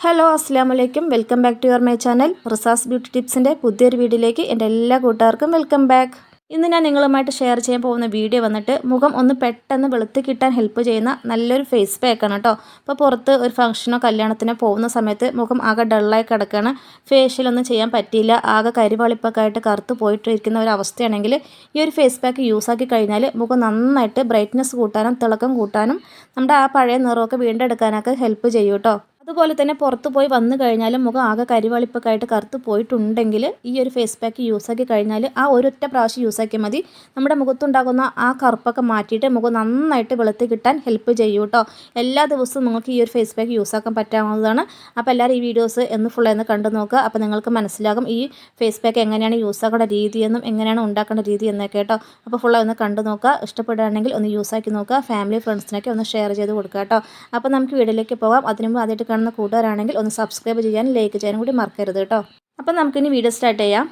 Hello അസ്സാം വലൈക്കും welcome back to your my channel Rizas beauty ടിപ്സിന്റെ പുതിയൊരു വീഡിയോയിലേക്ക് എന്റെ എല്ലാ കൂട്ടുകാർക്കും വെൽക്കം ബാക്ക് ഇന്ന് ഞാൻ നിങ്ങളുമായിട്ട് ഷെയർ ചെയ്യാൻ പോകുന്ന വീഡിയോ വന്നിട്ട് മുഖം ഒന്ന് പെട്ടെന്ന് വെളുത്ത് കിട്ടാൻ ഹെൽപ്പ് ചെയ്യുന്ന നല്ലൊരു ഫേസ് പാക്ക് ആണ് കേട്ടോ ഇപ്പോൾ പുറത്ത് ഒരു ഫംഗ്ഷനോ കല്യാണത്തിനോ പോകുന്ന സമയത്ത് മുഖം ആകെ ഡള്ളായി കിടക്കുകയാണ് ഫേഷ്യലൊന്നും ചെയ്യാൻ പറ്റിയില്ല. ആകെ കരിവാളിപ്പൊക്കെ ആയിട്ട് കറുത്ത് പോയിട്ടിരിക്കുന്ന ഒരു അവസ്ഥയാണെങ്കിൽ ഈ ഒരു ഫേസ് പാക്ക് യൂസ് ആക്കി കഴിഞ്ഞാൽ മുഖം നന്നായിട്ട് ബ്രൈറ്റ്നസ് കൂട്ടാനും തിളക്കം കൂട്ടാനും നമ്മുടെ ആ പഴയ നിറമൊക്കെ വീണ്ടെടുക്കാനൊക്കെ ഹെൽപ്പ് ചെയ്യും കേട്ടോ അതുപോലെ തന്നെ പുറത്ത് പോയി വന്നു കഴിഞ്ഞാലും മുഖം ആകെ കരിവളിപ്പൊക്കെ ആയിട്ട് കറുത്ത് പോയിട്ടുണ്ടെങ്കിൽ ഈ ഒരു ഫേസ് പാക്ക് യൂസാക്കി കഴിഞ്ഞാൽ ആ ഒരൊറ്റ പ്രാവശ്യം യൂസാക്കിയാൽ മതി. നമ്മുടെ മുഖത്തുണ്ടാകുന്ന ആ കറുപ്പൊക്കെ മാറ്റിയിട്ട് മുഖം നന്നായിട്ട് വെളുത്തി കിട്ടാൻ ഹെൽപ്പ് ചെയ്യും കേട്ടോ എല്ലാ ദിവസവും നിങ്ങൾക്ക് ഈ ഒരു ഫേസ് പാക്ക് യൂസാക്കാൻ പറ്റാവുന്നതാണ്. അപ്പോൾ എല്ലാവരും ഈ വീഡിയോസ് എന്ന് ഫുൾ എന്ന് കണ്ടു നോക്കുക അപ്പോൾ നിങ്ങൾക്ക് മനസ്സിലാകും ഈ ഫേസ് പാക്ക് എങ്ങനെയാണ് യൂസാക്കേണ്ട രീതിയെന്നും എങ്ങനെയാണ് ഉണ്ടാക്കേണ്ട രീതി എന്നൊക്കെ കേട്ടോ അപ്പോൾ ഫുൾ ഒന്ന് കണ്ടു നോക്കുക ഇഷ്ടപ്പെടുകയാണെങ്കിൽ ഒന്ന് യൂസാക്കി നോക്കുക ഫാമിലി ഫ്രണ്ട്സിനൊക്കെ ഒന്ന് ഷെയർ ചെയ്ത് കൊടുക്കുക കേട്ടോ അപ്പോൾ നമുക്ക് വീഡിയോയിലേക്ക് പോകാം. അതിനുമ്പോൾ ആദ്യമായിട്ട് കാണുന്ന കൂട്ടുകാരാണെങ്കിൽ ഒന്ന് സബ്സ്ക്രൈബ് ചെയ്യാനും ലൈക്ക് ചെയ്യാനും കൂടി മറക്കരുത് കേട്ടോ. അപ്പം നമുക്കിനി വീഡിയോ സ്റ്റാർട്ട് ചെയ്യാം.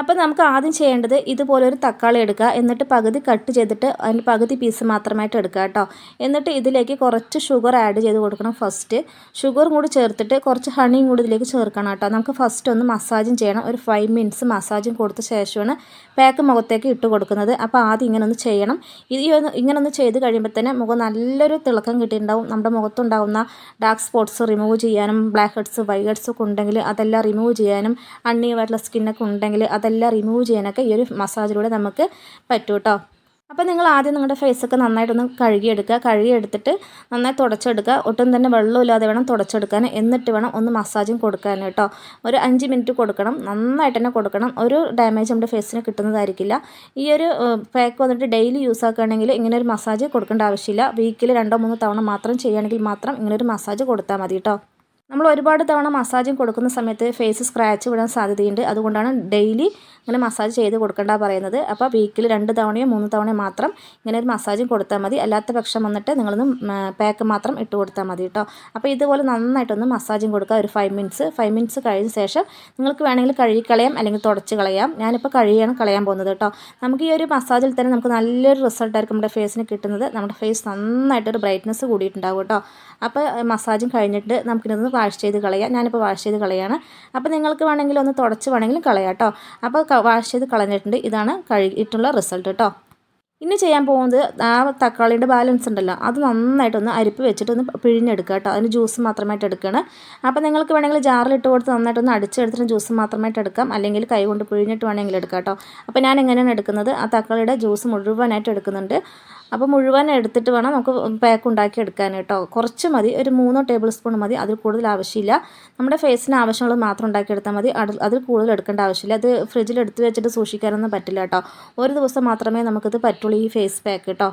അപ്പോൾ നമുക്ക് ആദ്യം ചെയ്യേണ്ടത് ഇതുപോലൊരു തക്കാളി എടുക്കുക. എന്നിട്ട് പകുതി കട്ട് ചെയ്തിട്ട് അതിന് പകുതി പീസ് മാത്രമായിട്ട് എടുക്കുക കേട്ടോ. എന്നിട്ട് ഇതിലേക്ക് കുറച്ച് ഷുഗർ ആഡ് ചെയ്ത് കൊടുക്കണം ഫസ്റ്റ് ഷുഗറും കൂടി ചേർത്തിട്ട് കുറച്ച് ഹണിയും കൂടി ഇതിലേക്ക് ചേർക്കണം കേട്ടോ. നമുക്ക് ഫസ്റ്റ് ഒന്ന് മസാജും ചെയ്യണം. ഒരു ഫൈവ് മിനിറ്റ്സ് മസാജും കൊടുത്ത ശേഷമാണ് പാക്ക് മുഖത്തേക്ക് ഇട്ട് കൊടുക്കുന്നത്. അപ്പോൾ ആദ്യം ഇങ്ങനെ ഒന്ന് ചെയ്യണം. ഈ ഇങ്ങനെ ഒന്ന് ചെയ്ത് കഴിയുമ്പോൾ തന്നെ മുഖം നല്ലൊരു തിളക്കം കിട്ടിയിട്ടുണ്ടാവും. നമ്മുടെ മുഖത്തുണ്ടാകുന്ന ഡാർക്ക് സ്പോട്ട്സ് റിമൂവ് ചെയ്യാനും ബ്ലാക്ക് ഹെഡ്സ് വൈറ്റ് ഹെഡ്സ് ഒക്കെ ഉണ്ടെങ്കിൽ അതെല്ലാം റിമൂവ് ചെയ്യാനും അണ്ണിയുമായിട്ടുള്ള സ്കിന്നൊക്കെ ഉണ്ടെങ്കിൽ അതെല്ലാം റിമൂവ് ചെയ്യാനൊക്കെ ഈ ഒരു മസാജിലൂടെ നമുക്ക് പറ്റും കേട്ടോ അപ്പോൾ നിങ്ങൾ ആദ്യം നിങ്ങളുടെ ഫേസൊക്കെ നന്നായിട്ടൊന്ന് കഴുകിയെടുക്കുക. കഴുകിയെടുത്തിട്ട് നന്നായി തുടച്ചെടുക്കുക. ഒട്ടും തന്നെ വെള്ളമില്ലാതെ വേണം തുടച്ചെടുക്കാൻ. എന്നിട്ട് വേണം ഒന്ന് മസാജും കൊടുക്കാൻ കേട്ടോ ഒരു അഞ്ച് മിനിറ്റ് കൊടുക്കണം. നന്നായിട്ട് തന്നെ കൊടുക്കണം. ഒരു ഡാമേജ് നമ്മുടെ ഫേസിന് കിട്ടുന്നതായിരിക്കില്ല. ഈ ഒരു പാക്ക് വന്നിട്ട് ഡെയിലി യൂസ് ആക്കുകയാണെങ്കിൽ ഇങ്ങനെ ഒരു മസാജ് കൊടുക്കേണ്ട ആവശ്യമില്ല. വീക്കിൽ രണ്ടോ മൂന്നോ തവണ മാത്രം ചെയ്യുകയാണെങ്കിൽ മാത്രം ഇങ്ങനെ ഒരു മസാജ് കൊടുത്താൽ മതി കേട്ടോ നമ്മൾ ഒരുപാട് തവണ മസാജും കൊടുക്കുന്ന സമയത്ത് ഫേസ് സ്ക്രാച്ച് വിടാൻ സാധ്യതയുണ്ട്. അതുകൊണ്ടാണ് ഡെയിലി ഇങ്ങനെ മസാജ് ചെയ്ത് കൊടുക്കേണ്ട പറയുന്നത്. അപ്പോൾ വീക്കിൽ രണ്ട് തവണയോ മൂന്ന് തവണയോ മാത്രം ഇങ്ങനെ ഒരു മസാജും കൊടുത്താൽ മതി. അല്ലാത്ത പക്ഷം വന്നിട്ട് നിങ്ങളൊന്ന് പാക്ക് മാത്രം ഇട്ട് കൊടുത്താൽ മതി കേട്ടോ അപ്പോൾ ഇതുപോലെ നന്നായിട്ടൊന്ന് മസാജും കൊടുക്കുക ഒരു ഫൈവ് മിനിറ്റ്സ് ഫൈവ് മിനിറ്റ്സ് കഴിഞ്ഞ ശേഷം നിങ്ങൾക്ക് വേണമെങ്കിൽ കഴുകിക്കളയാം അല്ലെങ്കിൽ തുടച്ച് കളയാം. ഞാനിപ്പോൾ കഴുകിയാണ് കളയാൻ പോകുന്നത് കേട്ടോ നമുക്ക് ഈ ഒരു മസാജിൽ തന്നെ നമുക്ക് നല്ലൊരു റിസൾട്ടായിരിക്കും നമ്മുടെ ഫേസിന് കിട്ടുന്നത്. നമ്മുടെ ഫേസ് നന്നായിട്ടൊരു ബ്രൈറ്റ്നസ് കൂടിയിട്ടുണ്ടാവും കേട്ടോ അപ്പോൾ മസാജും കഴിഞ്ഞിട്ട് നമുക്കിതൊന്ന് വാഷ് ചെയ്ത് കളയുക ഞാനിപ്പോൾ വാഷ് ചെയ്ത് കളയാണ്. അപ്പോൾ നിങ്ങൾക്ക് വേണമെങ്കിൽ ഒന്ന് തുടച്ച് വേണമെങ്കിലും കളയാം കേട്ടോ അപ്പോൾ വാഷ് ചെയ്ത് കളഞ്ഞിട്ടുണ്ട്. ഇതാണ് കഴുകിയിട്ടുള്ള റിസൾട്ട് കേട്ടോ ഇനി ചെയ്യാൻ പോകുന്നത് ആ തക്കാളിയുടെ ബാലൻസ് ഉണ്ടല്ലോ. അത് നന്നായിട്ടൊന്ന് അരിപ്പ് വെച്ചിട്ടൊന്ന് പിഴിഞ്ഞെടുക്കുക കേട്ടോ അതിന് ജ്യൂസ് മാത്രമായിട്ട് എടുക്കണം. അപ്പോൾ നിങ്ങൾക്ക് വേണമെങ്കിൽ ജാറിലിട്ട് കൊടുത്ത് നന്നായിട്ടൊന്ന് അടിച്ചെടുത്തിട്ട് ജ്യൂസ് മാത്രമായിട്ട് എടുക്കാം. അല്ലെങ്കിൽ കൈ കൊണ്ട് പിഴിഞ്ഞിട്ട് വേണമെങ്കിൽ എടുക്കാം കേട്ടോ അപ്പോൾ ഞാൻ എങ്ങനെയാണ് എടുക്കുന്നത്? ആ തക്കാളിയുടെ ജ്യൂസ് മുഴുവനായിട്ട് എടുക്കുന്നുണ്ട്. അപ്പോൾ മുഴുവൻ എടുത്തിട്ട് വേണം നമുക്ക് പാക്ക് ഉണ്ടാക്കി എടുക്കാൻ കേട്ടോ. കുറച്ച് മതി. ഒരു മൂന്നോ ടേബിൾ സ്പൂൺ മതി. അതിൽ കൂടുതൽ ആവശ്യമില്ല. നമ്മുടെ ഫേസിന് ആവശ്യമുള്ളത് മാത്രം ഉണ്ടാക്കിയെടുത്താൽ മതി. അതിൽ കൂടുതൽ എടുക്കേണ്ട ആവശ്യമില്ല. അത് ഫ്രിഡ്ജിൽ എടുത്ത് വെച്ചിട്ട് സൂക്ഷിക്കാനൊന്നും പറ്റില്ല കേട്ടോ. ഒരു ദിവസം മാത്രമേ നമുക്കിത് പറ്റുള്ളൂ ഈ ഫേസ് പാക്ക് കേട്ടോ.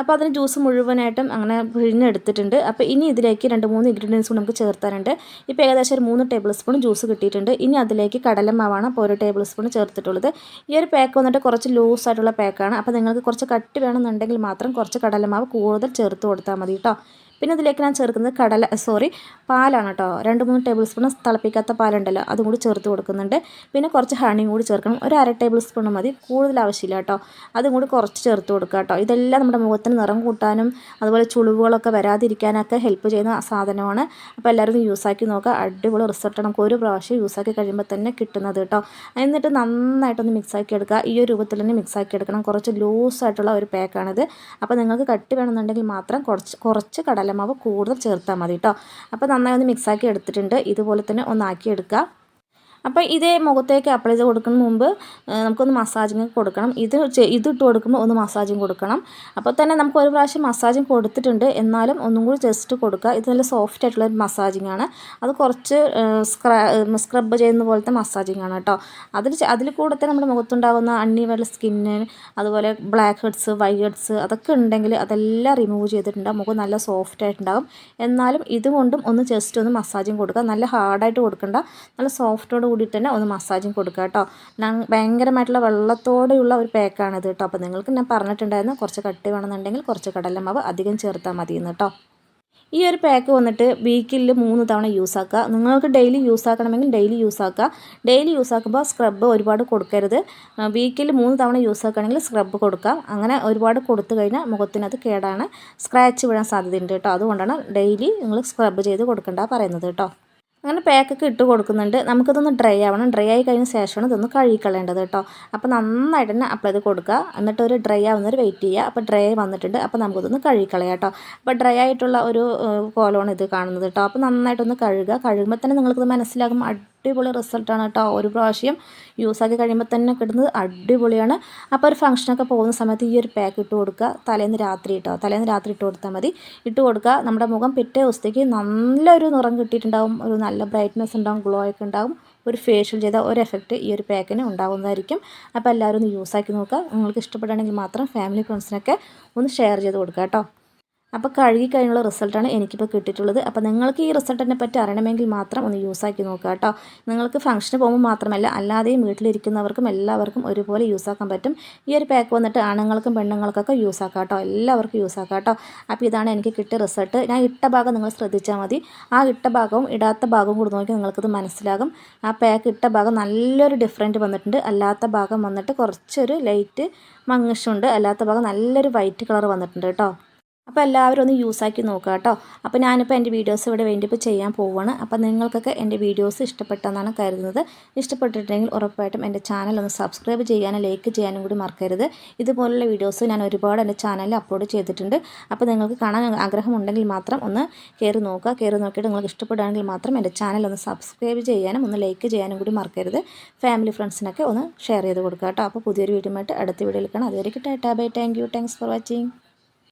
അപ്പോൾ അതിന് ജ്യൂസ് മുഴുവനായിട്ടും അങ്ങനെ പിഴിഞ്ഞെടുത്തിട്ടുണ്ട്. അപ്പോൾ ഇനി ഇതിലേക്ക് രണ്ട് മൂന്ന് ഇൻഗ്രീഡിയൻസ് കൂടി നമുക്ക് ചേർത്താനുണ്ട്. ഇപ്പോൾ ഏകദേശം ഒരു മൂന്ന് ടേബിൾ സ്പൂൺ ജ്യൂസ് കിട്ടിയിട്ടുണ്ട്. ഇനി അതിലേക്ക് കടലമാവാണ് അപ്പോൾ ഒരു ടേബിൾ സ്പൂൺ ചേർത്തിട്ടുള്ളത്. ഈ ഒരു പാക്ക് വന്നിട്ട് കുറച്ച് ലൂസ് ആയിട്ടുള്ള പാക്കാണ് അപ്പോൾ നിങ്ങൾക്ക് കുറച്ച് കട്ടി വേണമെന്നുണ്ടെങ്കിൽ മാത്രം കുറച്ച് കടലമാവ് കൂടുതൽ ചേർത്ത് കൊടുത്താൽ മതി കേട്ടോ. പിന്നെ ഇതിലേക്ക് ഞാൻ ചേർക്കുന്നത് കടല സോറി പാലാണ് കേട്ടോ. രണ്ട് മൂന്ന് ടേബിൾ സ്പൂൺ തിളപ്പിക്കാത്ത പാലുണ്ടല്ലോ അതും കൂടി ചേർത്ത് കൊടുക്കുന്നുണ്ട്. പിന്നെ കുറച്ച് ഹണിയും കൂടി ചേർക്കണം. ഒരു അര ടേബിൾ സ്പൂൺ മതി കൂടുതൽ ആവശ്യമില്ല കേട്ടോ. അതും കൂടി കുറച്ച് ചേർത്ത് കൊടുക്കുക കേട്ടോ. ഇതെല്ലാം നമ്മുടെ മുഖത്തിന് നിറം കൂട്ടാനും അതുപോലെ ചുളിവുകളൊക്കെ വരാതിരിക്കാനൊക്കെ ഹെൽപ്പ് ചെയ്യുന്ന സാധനമാണ്. അപ്പോൾ എല്ലാവരും യൂസാക്കി നോക്കുക. അടിപൊളി റിസൾട്ട് നമുക്ക് ഒരു പ്രാവശ്യം യൂസാക്കി കഴിയുമ്പോൾ തന്നെ കിട്ടുന്നത് കേട്ടോ. എന്നിട്ട് നന്നായിട്ടൊന്ന് മിക്സ് ആക്കി എടുക്കുക. ഈ ഒരു രൂപത്തിൽ തന്നെ മിക്സ് ആക്കി എടുക്കണം. കുറച്ച് ലൂസായിട്ടുള്ള ഒരു പാക്കാണിത് അപ്പോൾ നിങ്ങൾക്ക് കട്ടി വേണമെന്നുണ്ടെങ്കിൽ മാത്രം കുറച്ച് കുറച്ച് കടല കടലമാവ് കൂടുതൽ ചേർത്താൽ മതി കേട്ടോ അപ്പോൾ നന്നായി ഒന്ന് മിക്സാക്കി എടുത്തിട്ടുണ്ട്. ഇതുപോലെ തന്നെ ഒന്നാക്കി എടുക്കുക അപ്പോൾ ഇതേ മുഖത്തേക്ക് അപ്ലൈ ചെയ്ത് കൊടുക്കുന്ന മുമ്പ് നമുക്കൊന്ന് മസാജിങ് കൊടുക്കണം. ഇത് ഇത് ഇട്ട് കൊടുക്കുമ്പോൾ ഒന്ന് മസാജിങ് കൊടുക്കണം. അപ്പോൾ തന്നെ നമുക്ക് ഒരു പ്രാവശ്യം മസാജിങ് കൊടുത്തിട്ടുണ്ട്. എന്നാലും ഒന്നും കൂടി ജസ്റ്റ് കൊടുക്കുക. ഇത് നല്ല സോഫ്റ്റ് ആയിട്ടുള്ള മസാജിങ് ആണ്. അത് കുറച്ച് സ്ക്രബ് ചെയ്യുന്ന പോലത്തെ മസാജിങ് ആണ് കേട്ടോ. അതിൽ അതിൽ കൂടെ തന്നെ നമ്മുടെ മുഖത്തുണ്ടാകുന്ന അണ്ണീവെള്ള സ്കിന്ന് അതുപോലെ ബ്ലാക്ക് ഹെഡ്സ് വൈറ്റ് ഹെഡ്സ് അതൊക്കെ ഉണ്ടെങ്കിൽ അതെല്ലാം റിമൂവ് ചെയ്തിട്ടുണ്ടാകും മുഖം നല്ല സോഫ്റ്റ് ആയിട്ടുണ്ടാകും എന്നാലും ഇതുകൊണ്ടും ഒന്ന് ജസ്റ്റ് ഒന്ന് മസാജിങ് കൊടുക്കുക. നല്ല ഹാർഡായിട്ട് കൊടുക്കണ്ട. നല്ല സോഫ്റ്റോട് കൂടിയിട്ട് തന്നെ ഒന്ന് മസാജും കൊടുക്കുക കേട്ടോ ഭയങ്കരമായിട്ടുള്ള വെള്ളത്തോടെയുള്ള ഒരു പാക്കാണിത് കേട്ടോ അപ്പോൾ നിങ്ങൾക്ക് ഞാൻ പറഞ്ഞിട്ടുണ്ടായിരുന്നു കുറച്ച് കട്ടി വേണമെന്നുണ്ടെങ്കിൽ കുറച്ച് കടലമാവ് അധികം ചേർത്താൽ മതിയെന്ന് കേട്ടോ ഈ ഒരു പാക്ക് വന്നിട്ട് വീക്കിൽ മൂന്ന് തവണ യൂസ് ആക്കുക നിങ്ങൾക്ക് ഡെയിലി യൂസ് ആക്കണമെങ്കിൽ ഡെയിലി യൂസ് ആക്കുക ഡെയിലി യൂസ് ആക്കുമ്പോൾ സ്ക്രബ് ഒരുപാട് കൊടുക്കരുത്. വീക്കിൽ മൂന്ന് തവണ യൂസ് ആക്കുകയാണെങ്കിൽ സ്ക്രബ് കൊടുക്കാം. അങ്ങനെ ഒരുപാട് കൊടുത്തു കഴിഞ്ഞാൽ മുഖത്തിനത് കേടാണ്. സ്ക്രാച്ച് വീഴാൻ സാധ്യതയുണ്ട് കേട്ടോ അതുകൊണ്ടാണ് ഡെയിലി നിങ്ങൾ സ്ക്രബ് ചെയ്ത് കൊടുക്കേണ്ട പറയുന്നത് കേട്ടോ അങ്ങനെ പാക്കൊക്കെ ഇട്ട് കൊടുക്കുന്നുണ്ട്. നമുക്കിതൊന്ന് ഡ്രൈ ആവണം. ഡ്രൈ ആയി കഴിഞ്ഞ ശേഷമാണ് ഇതൊന്ന് കഴുകിക്കളയേണ്ടത് കേട്ടോ. അപ്പോൾ നന്നായിട്ട് തന്നെ അപ്ലൈ ഇത് കൊടുക്കുക. എന്നിട്ട് ഒരു ഡ്രൈ ആവുന്നവർ വെയിറ്റ് ചെയ്യുക. അപ്പോൾ ഡ്രൈ വന്നിട്ടുണ്ട്. അപ്പോൾ നമുക്കിതൊന്ന് കഴുകിക്കളയാം കേട്ടോ. അപ്പോൾ ഡ്രൈ ആയിട്ടുള്ള ഒരു കോലമാണ് ഇത് കാണുന്നത് കേട്ടോ. അപ്പോൾ നന്നായിട്ടൊന്ന് കഴുകുക. കഴുകുമ്പോൾ തന്നെ നിങ്ങൾക്കിത് മനസ്സിലാകും. അടിപൊളി റിസൾട്ടാണ് കേട്ടോ. ഒരു പ്രാവശ്യം യൂസ് ആക്കി കഴിയുമ്പോൾ തന്നെ കിട്ടുന്നത് അടിപൊളിയാണ്. അപ്പോൾ ഒരു ഫംഗ്ഷനൊക്കെ പോകുന്ന സമയത്ത് ഈ ഒരു പാക്ക് ഇട്ട് കൊടുക്കുക. തലേന്ന് രാത്രി കേട്ടോ തലേന്ന് രാത്രി ഇട്ട് കൊടുത്താൽ മതി. ഇട്ട് കൊടുക്കുക. നമ്മുടെ മുഖം പിറ്റേ ദിവസത്തേക്ക് നല്ലൊരു നിറം കിട്ടിയിട്ടുണ്ടാവും. ഒരു നല്ല ബ്രൈറ്റ്നെസ് ഉണ്ടാവും. ഗ്ലോ ഒക്കെ ഉണ്ടാവും. ഒരു ഫേഷ്യൽ ചെയ്ത ഒരു എഫക്റ്റ് ഈ ഒരു പാക്കിന് ഉണ്ടാകുന്നതായിരിക്കും അപ്പോൾ എല്ലാവരും ഒന്ന് യൂസ് ആക്കി നോക്കുക. നിങ്ങൾക്ക് ഇഷ്ടപ്പെടുകയാണെങ്കിൽ മാത്രം ഫാമിലി ഫ്രണ്ട്സിനൊക്കെ ഒന്ന് ഷെയർ ചെയ്ത് കൊടുക്കുക കേട്ടോ. അപ്പോൾ കഴുകി കഴിഞ്ഞുള്ള റിസൾട്ടാണ് എനിക്കിപ്പോൾ കിട്ടിയിട്ടുള്ളത്. അപ്പോൾ നിങ്ങൾക്ക് ഈ റിസൾട്ടിനെ പറ്റി അറിയണമെങ്കിൽ മാത്രം ഒന്ന് യൂസ് ആക്കി നോക്കുക കേട്ടോ. നിങ്ങൾക്ക് ഫംഗ്ഷന് പോകുമ്പോൾ മാത്രമല്ല അല്ലാതെയും വീട്ടിലിരിക്കുന്നവർക്കും എല്ലാവർക്കും ഒരുപോലെ യൂസ് ആക്കാൻ പറ്റും. ഈ ഒരു പാക്ക് വന്നിട്ട് ആണുങ്ങൾക്കും പെണ്ണുങ്ങൾക്കൊക്കെ യൂസ് ആക്കാം കേട്ടോ. എല്ലാവർക്കും യൂസ് ആക്കാം കേട്ടോ. അപ്പോൾ ഇതാണ് എനിക്ക് കിട്ടിയ റിസൾട്ട് ഞാൻ ഇട്ട ഭാഗം നിങ്ങൾ ശ്രദ്ധിച്ചാൽ മതി. ആ ഇട്ട ഭാഗവും ഇടാത്ത ഭാഗവും കൂടി നോക്കി നിങ്ങൾക്കത് മനസ്സിലാകും. ആ പാക്ക് ഇട്ട ഭാഗം നല്ലൊരു ഡിഫറന്റ് വന്നിട്ടുണ്ട്. അല്ലാത്ത ഭാഗം വന്നിട്ട് കുറച്ചൊരു ലൈറ്റ് മങ്ങിഷുണ്ട് അല്ലാത്ത ഭാഗം നല്ലൊരു വൈറ്റ് കളർ വന്നിട്ടുണ്ട് കേട്ടോ. അപ്പോൾ എല്ലാവരും ഒന്ന് യൂസാക്കി നോക്കുക കേട്ടോ. അപ്പോൾ ഞാനിപ്പോൾ എന്റെ വീഡിയോസ് ഇവിടെ വേണ്ടി ഇപ്പോൾ ചെയ്യാൻ പോവുകയാണ് അപ്പോൾ നിങ്ങൾക്കൊക്കെ എന്റെ വീഡിയോസ് ഇഷ്ടപ്പെട്ടെന്നാണ് കരുതുന്നത്. ഇഷ്ടപ്പെട്ടിട്ടുണ്ടെങ്കിൽ ഉറപ്പായിട്ടും എന്റെ ചാനൽ ഒന്ന് സബ്സ്ക്രൈബ് ചെയ്യാനും ലൈക്ക് ചെയ്യാനും കൂടി മറക്കരുത്. ഇതുപോലുള്ള വീഡിയോസ് ഞാൻ ഒരുപാട് എന്റെ ചാനലിൽ അപ്ലോഡ് ചെയ്തിട്ടുണ്ട്. അപ്പോൾ നിങ്ങൾക്ക് കാണാൻ ആഗ്രഹമുണ്ടെങ്കിൽ മാത്രം ഒന്ന് കയറി നോക്കുക. കയറി നോക്കിയിട്ട് നിങ്ങൾക്ക് ഇഷ്ടപ്പെടുകയാണെങ്കിൽ മാത്രം എന്റെ ചാനൽ ഒന്ന് സബ്സ്ക്രൈബ് ചെയ്യാനും ഒന്ന് ലൈക്ക് ചെയ്യാനും കൂടി മറക്കരുത്. ഫാമിലി ഫ്രണ്ട്സിനൊക്കെ ഒന്ന് ഷെയർ ചെയ്ത് കൊടുക്കുക കേട്ടോ. അപ്പോൾ പുതിയൊരു വീഡിയോ ആയിട്ട് അടുത്ത വീഡിയോയിൽ കാണാം. അതുവരെ tata. Bye. Thank you. Thanks for watching.